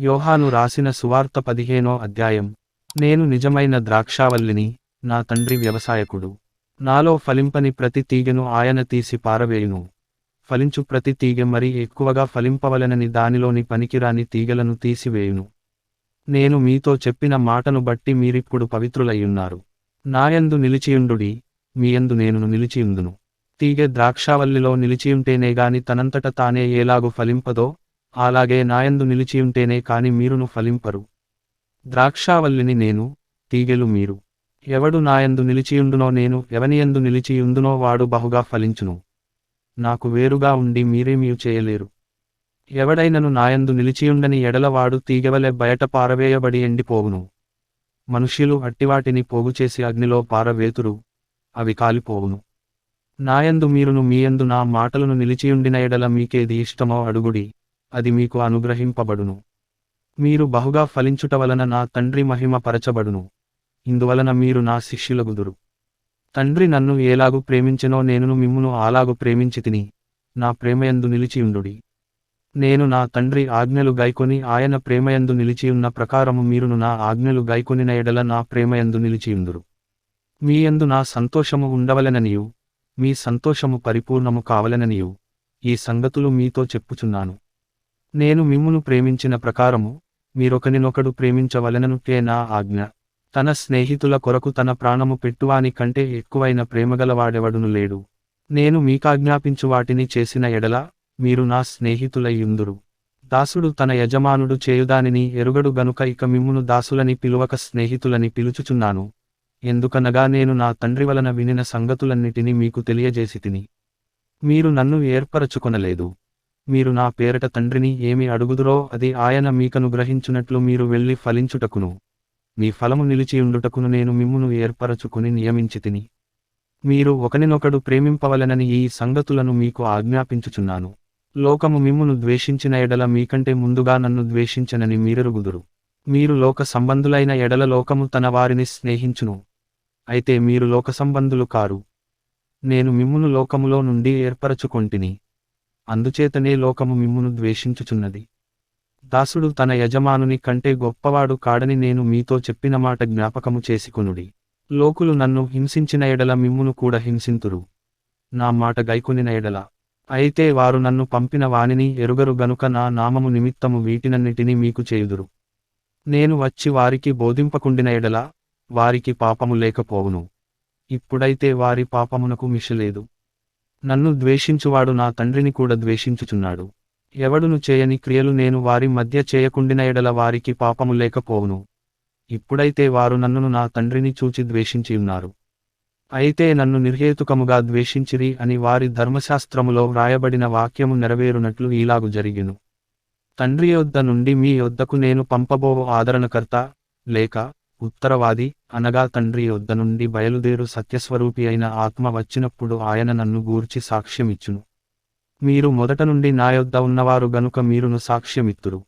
యోహాను రాసిన సువార్త పదిహేనో అధ్యాయం. నేను నిజమైన ద్రాక్షావల్లిని నా తండ్రి వ్యవసాయకుడు. నాలో ఫలింపని ప్రతి తీగను ఆయన తీసి పారవేయును. ఫలించు ప్రతి తీగె మరి ఎక్కువగా ఫలింపవలెనని దానిలోని పనికిరాని తీగలను తీసివేయును. నేను మీతో చెప్పిన మాటను బట్టి మీరిప్పుడు పవిత్రులయ్యున్నారు. నాయందు నిలిచియుండుడి మీయందు నేను నిలిచియుందును. తీగ ద్రాక్షావల్లిలో నిలిచియుంటేనే గాని తనంతట తానే ఏలాగు ఫలింపదో అలాగే నాయందు నిలిచియుంటేనే కాని మీరును ఫలింపరు. ద్రాక్షావల్లిని నేను తీగెలు మీరు. ఎవడు నాయందు నిలిచియుండునో నేను ఎవనియందు నిలిచియుందునో వాడు బహుగా ఫలించును. నాకు వేరుగా ఉండి మీరేమీ చేయలేరు. ఎవడైనను నాయందు నిలిచియుండని ఎడలవాడు తీగవలె బయట పారవేయబడి ఎండిపోవును. మనుష్యులు అట్టివాటిని పోగుచేసి అగ్నిలో పారవేతురు అవి కాలిపోవును. నాయందు మీరును మీయందు నా మాటలను నిలిచియుండిన ఎడల మీకేది ఇష్టమో అడుగుడి. అది మీకు అనుగ్రహింపబడును. మీరు బహుగా ఫలించుట వలన నా తండ్రి మహిమ పరచబడును. ఇందువలన మీరు నా శిష్యులగుదురు. తండ్రి నన్ను ఏలాగు ప్రేమించెనో నేనును మిమ్మును అలాగు ప్రేమించి తిని నా ప్రేమయందు నిలిచియుండు నేను నా తండ్రి ఆజ్ఞలు గైకొని ఆయన ప్రేమయందు నిలిచియున్న ప్రకారము మీరును నా ఆజ్ఞలు గైకొనిన ఎడల నా ప్రేమయందు నిలిచియుందురు. మీయందు నా సంతోషము ఉండవలెననియు మీ సంతోషము పరిపూర్ణము కావలెననియు ఈ సంగతులు మీతో చెప్పుచున్నాను. నేను మిమ్మును ప్రేమించిన ప్రకారము మీరొకనినొకడు ప్రేమించవలెననుటే నా ఆజ్ఞ. తన స్నేహితుల కొరకు తన ప్రాణము పెట్టువాని కంటే ఎక్కువైన ప్రేమగలవాడెవడును లేడు. నేను మీకాజ్ఞాపించు వాటిని చేసిన ఎడల మీరు నా స్నేహితులయ్యుందురు. దాసుడు తన యజమానుడు చేయుదానిని ఎరుగడు గనుక ఇక మిమ్మును దాసులని పిలువక స్నేహితులని పిలుచుచున్నాను. ఎందుకనగా నేను నా తండ్రి వలన వినిన సంగతులన్నిటినీ మీకు తెలియజేసి తిని మీరు నన్ను ఏర్పరచుకొనలేదు. మీరు నా పేరట తండ్రిని ఏమి అడుగుదురో అది ఆయన మీకనుగ్రహించునట్లు మీరు వెళ్ళి ఫలించుటకును. మీ ఫలము నిలిచియుండుటకును నేను మిమ్మును ఏర్పరచుకుని నియమించితిని. మీరు ఒకనినొకడు ప్రేమింపవలెనని ఈ సంగతులను మీకు ఆజ్ఞాపించుచున్నాను. లోకము మిమ్మును ద్వేషించిన ఎడల మీకంటే ముందుగా నన్ను ద్వేషించనని మీరెరుగుదురు. మీరు లోక సంబంధులైన ఎడల లోకము తన వారిని స్నేహించును. అయితే మీరు లోక సంబంధులు కారు. నేను మిమ్మును లోకములో నుండి ఏర్పరచుకొంటిని. అందుచేతనే లోకము మిమ్మును ద్వేషించుచున్నది. దాసుడు తన యజమానుని కంటే గొప్పవాడు కాడని నేను మీతో చెప్పిన మాట జ్ఞాపకము చేసుకునుడి. లోకులు నన్ను హింసించిన ఎడల మిమ్మును కూడా హింసింతురు. నా మాట గైకొనిన ఎడల. అయితే వారు నన్ను పంపిన వానిని ఎరుగరు గనుక నా నామము నిమిత్తము వీటినన్నిటినీ మీకు చేయుదురు. నేను వచ్చి వారికి బోధింపకుండిన ఎడల వారికి పాపము లేకపోవును. ఇప్పుడైతే వారి పాపమునకు మిషలేదు నన్ను ద్వేషించువాడు నా తండ్రిని కూడా ద్వేషించుచున్నాడు. ఎవడును చేయని క్రియలు నేను వారి మధ్య చేయకుండిన ఎడల వారికి పాపము లేకపోవును. ఇప్పుడైతే వారు నన్నును నా తండ్రిని చూచి ద్వేషించి ఉన్నారు. అయితే నన్ను నిర్హేతుకముగా ద్వేషించిరి అని వారి ధర్మశాస్త్రములో వ్రాయబడిన వాక్యము నెరవేరునట్లు ఈలాగు జరిగిను. తండ్రి యొద్ద నుండి మీ యొద్దకు నేను పంపబో ఆదరణకర్త లేక ఉత్తరవాది అనగా తండ్రి యొద్ద నుండి బయలుదేరు సత్యస్వరూపి అయిన ఆత్మ వచ్చినప్పుడు ఆయన నన్ను గూర్చి సాక్ష్యమిచ్చును. మీరు మొదట నుండి నా యొద్ద ఉన్నవారు గనుక మీరును సాక్ష్యమిత్తురు.